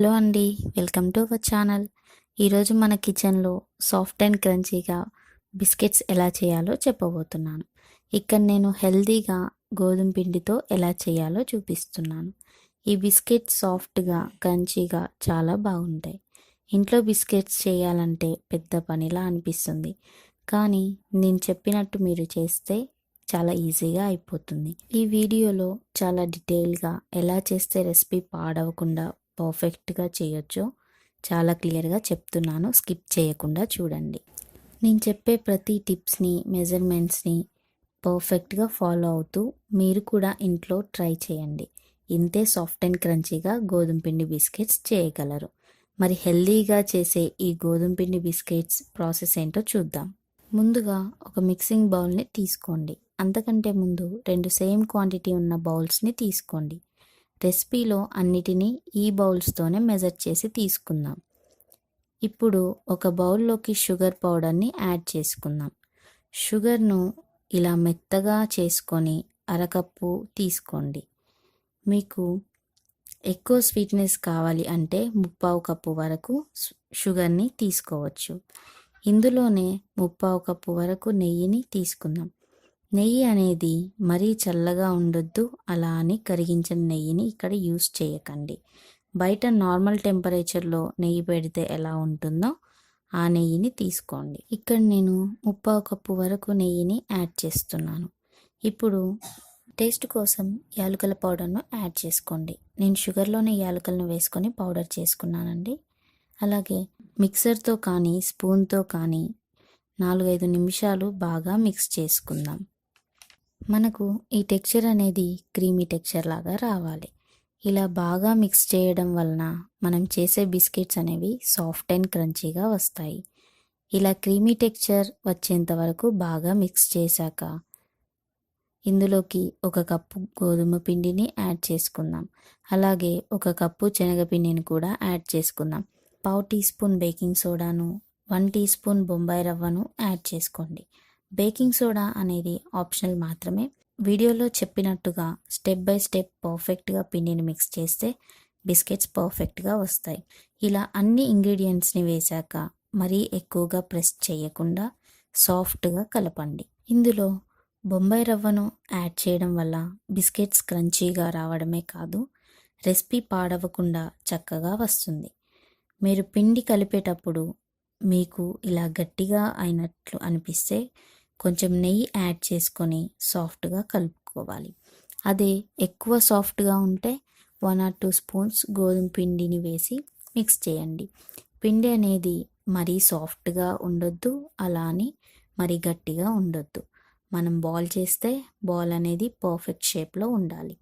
Hello అండి welcome to our channel. ఈరోజు మన కిచెన్లో సాఫ్ట్ అండ్ క్రంచీగా బిస్కెట్స్ ఎలా చేయాలో చెప్పబోతున్నాను. ఇక్కడ నేను హెల్తీగా గోధుమ పిండితో ఎలా చేయాలో చూపిస్తున్నాను. ఈ బిస్కెట్స్ సాఫ్ట్గా క్రంచీగా చాలా బాగుంటాయి. ఇంట్లో బిస్కెట్స్ చేయాలంటే పెద్ద పనిలా అనిపిస్తుంది. కానీ నేను చెప్పినట్టు మీరు చేస్తే చాలా ఈజీగా అయిపోతుంది. ఈ వీడియోలో చాలా డీటెయిల్గా ఎలా చేస్తే రెసిపీ పాడవకుండా పర్ఫెక్ట్గా చేయొచ్చో చాలా క్లియర్గా చెప్తున్నాను. స్కిప్ చేయకుండా చూడండి. నేను చెప్పే ప్రతి టిప్స్ని మెజర్మెంట్స్ని పర్ఫెక్ట్గా ఫాలో అవుతూ మీరు కూడా ఇంట్లో ట్రై చేయండి. ఇంతే సాఫ్ట్ అండ్ క్రంచీగా గోధుమ పిండి బిస్కెట్స్ చేయగలరు. మరి హెల్దీగా చేసే ఈ గోధుమ పిండి బిస్కెట్స్ ప్రాసెస్ ఏంటో చూద్దాం. ముందుగా ఒక మిక్సింగ్ బౌల్ని తీసుకోండి. అంతకంటే ముందు రెండు సేమ్ క్వాంటిటీ ఉన్న బౌల్స్ని తీసుకోండి. రెసిపీలో అన్నిటినీ ఈ బౌల్స్తోనే మెజర్ చేసి తీసుకుందాం. ఇప్పుడు ఒక బౌల్లోకి షుగర్ పౌడర్ని యాడ్ చేసుకుందాం. షుగర్ను ఇలా మెత్తగా చేసుకొని అరకప్పు తీసుకోండి. మీకు ఎక్కువ స్వీట్నెస్ కావాలి అంటే ముప్పావు కప్పు వరకు షుగర్ని తీసుకోవచ్చు. ఇందులోనే ముప్పావు కప్పు వరకు నెయ్యిని తీసుకుందాం. నెయ్యి అనేది మరీ చల్లగా ఉండొద్దు అలా అని కరిగించిన నెయ్యిని ఇక్కడ యూస్ చేయకండి. బయట నార్మల్ టెంపరేచర్లో నెయ్యి పెడితే ఎలా ఉంటుందో ఆ నెయ్యిని తీసుకోండి. ఇక్కడ నేను ముప్పావు కప్పు వరకు నెయ్యిని యాడ్ చేస్తున్నాను. ఇప్పుడు టేస్ట్ కోసం యాలకుల పౌడర్ను యాడ్ చేసుకోండి. నేను షుగర్లోనే యాలకులను వేసుకొని పౌడర్ చేసుకున్నానండి. అలాగే మిక్సర్తో కానీ స్పూన్తో కానీ నాలుగైదు నిమిషాలు బాగా మిక్స్ చేసుకుందాం. మనకు ఈ టెక్చర్ అనేది క్రీమీ టెక్చర్ లాగా రావాలి. ఇలా బాగా మిక్స్ చేయడం వలన మనం చేసే బిస్కెట్స్ అనేవి సాఫ్ట్ అండ్ క్రంచీగా వస్తాయి. ఇలా క్రీమీ టెక్చర్ వచ్చేంత వరకు బాగా మిక్స్ చేశాక ఇందులోకి ఒక కప్పు గోధుమ పిండిని యాడ్ చేసుకుందాం. అలాగే ఒక కప్పు శనగపిండిని కూడా యాడ్ చేసుకుందాం. పావు టీ స్పూన్ బేకింగ్ సోడాను వన్ టీ స్పూన్ బొంబాయి రవ్వను యాడ్ చేసుకోండి. బేకింగ్ సోడా అనేది ఆప్షనల్ మాత్రమే. వీడియోలో చెప్పినట్టుగా స్టెప్ బై స్టెప్ పర్ఫెక్ట్గా పిండిని మిక్స్ చేస్తే బిస్కెట్స్ పర్ఫెక్ట్గా వస్తాయి. ఇలా అన్ని ఇంగ్రీడియంట్స్ని వేశాక మరీ ఎక్కువగా ప్రెస్ చేయకుండా సాఫ్ట్గా కలపండి. ఇందులో బొంబాయి రవ్వను యాడ్ చేయడం వల్ల బిస్కెట్స్ క్రంచీగా రావడమే కాదు రెసిపీ పాడవకుండా చక్కగా వస్తుంది. మీరు పిండి కలిపేటప్పుడు మీకు ఇలా గట్టిగా అయినట్లు అనిపిస్తే కొంచెం నెయ్యి యాడ్ చేసుకొని సాఫ్ట్గా కలుపుకోవాలి. అదే ఎక్కువ సాఫ్ట్గా ఉంటే వన్ ఆర్ టూ స్పూన్స్ గోధుమ పిండిని వేసి మిక్స్ చేయండి. పిండి అనేది మరీ సాఫ్ట్గా ఉండొద్దు అలా అని మరీ గట్టిగా ఉండొద్దు. మనం బాల్ చేస్తే బాల్ అనేది పర్ఫెక్ట్ షేప్లో ఉండాలి.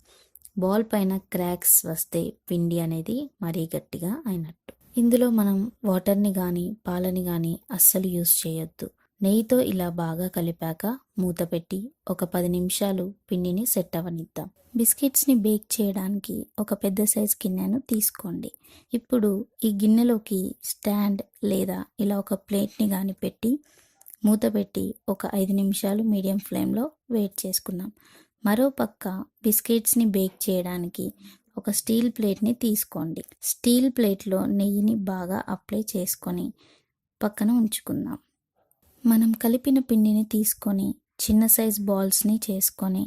బాల్ పైన క్రాక్స్ వస్తే పిండి అనేది మరీ గట్టిగా అయినట్టు. ఇందులో మనం వాటర్ని కానీ పాలని కానీ అస్సలు యూస్ చేయొద్దు. నెయ్యితో ఇలా బాగా కలిపాక మూత పెట్టి ఒక పది నిమిషాలు పిండిని సెట్ అవనిద్దాం. బిస్కెట్స్ని బేక్ చేయడానికి ఒక పెద్ద సైజ్ గిన్నెను తీసుకోండి. ఇప్పుడు ఈ గిన్నెలోకి స్టాండ్ లేదా ఇలా ఒక ప్లేట్ని కానీ పెట్టి మూత పెట్టి ఒక ఐదు నిమిషాలు మీడియం ఫ్లేమ్లో వెయిట్ చేసుకుందాం. మరో పక్క బిస్కెట్స్ని బేక్ చేయడానికి ఒక స్టీల్ ప్లేట్ని తీసుకోండి. స్టీల్ ప్లేట్లో నెయ్యిని బాగా అప్లై చేసుకొని పక్కన ఉంచుకుందాం. మనం కలిపిన పిండిని తీసుకొని చిన్న సైజ్ బాల్స్ని చేసుకొని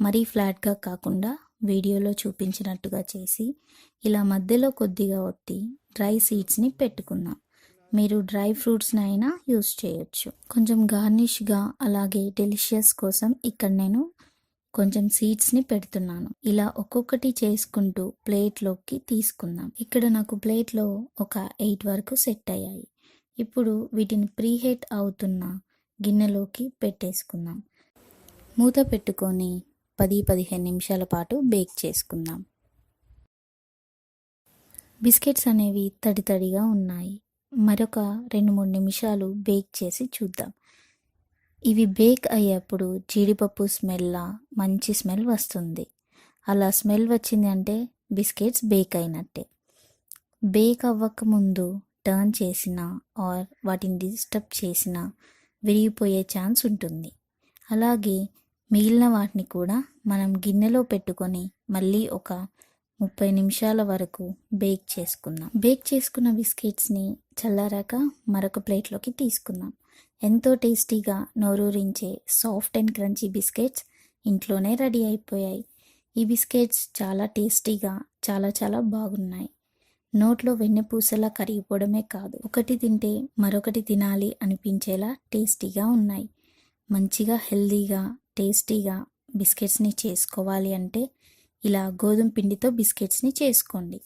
మరీ ఫ్లాట్గా కాకుండా వీడియోలో చూపించినట్టుగా చేసి ఇలా మధ్యలో కొద్దిగా ఒత్తి డ్రై సీడ్స్ని పెట్టుకుందాం. మీరు డ్రై ఫ్రూట్స్ని అయినా యూస్ చేయొచ్చు. కొంచెం గార్నిష్గా అలాగే డెలిషియస్ కోసం ఇక్కడ నేను కొంచెం సీడ్స్ని పెడుతున్నాను. ఇలా ఒక్కొక్కటి చేసుకుంటూ ప్లేట్లోకి తీసుకుందాం. ఇక్కడ నాకు ప్లేట్లో ఒక ఎయిట్ వరకు సెట్ అయ్యాయి. ఇప్పుడు వీటిని ప్రీహీట్ అవుతున్న గిన్నెలోకి పెట్టేసుకుందాం. మూత పెట్టుకొని పది పదిహేను నిమిషాల పాటు బేక్ చేసుకుందాం. బిస్కెట్స్ అనేవి తడి తడిగా ఉన్నాయి. మరొక రెండు మూడు నిమిషాలు బేక్ చేసి చూద్దాం. ఇవి బేక్ అయ్యేప్పుడు జీడిపప్పు స్మెల్లా మంచి స్మెల్ వస్తుంది. అలా స్మెల్ వచ్చింది అంటే బిస్కెట్స్ బేక్ అయినట్టే. బేక్ అవ్వక ముందు టర్న్ చేసినా ఆర్ వాటిని డిస్టర్బ్ చేసినా విరిగిపోయే ఛాన్స్ ఉంటుంది. అలాగే మిగిలిన వాటిని కూడా మనం గిన్నెలో పెట్టుకొని మళ్ళీ ఒక ముప్పై నిమిషాల వరకు బేక్ చేసుకుందాం. బేక్ చేసుకున్న బిస్కెట్స్ని చల్లారాక మరొక ప్లేట్లోకి తీసుకుందాం. ఎంతో టేస్టీగా నోరూరించే సాఫ్ట్ అండ్ క్రంచీ బిస్కెట్స్ ఇంట్లోనే రెడీ అయిపోయాయి. ఈ బిస్కెట్స్ చాలా టేస్టీగా చాలా చాలా బాగున్నాయి. నోట్లో వెన్నెపూసలా కరిగిపోవడమే కాదు. ఒకటి తింటే మరొకటి తినాలి అనిపించేలా టేస్టీగా ఉన్నాయి. మంచిగా హెల్దీగా టేస్టీగా బిస్కెట్స్ని చేసుకోవాలి అంటే ఇలా గోధుమ పిండితో బిస్కెట్స్ని చేసుకోండి.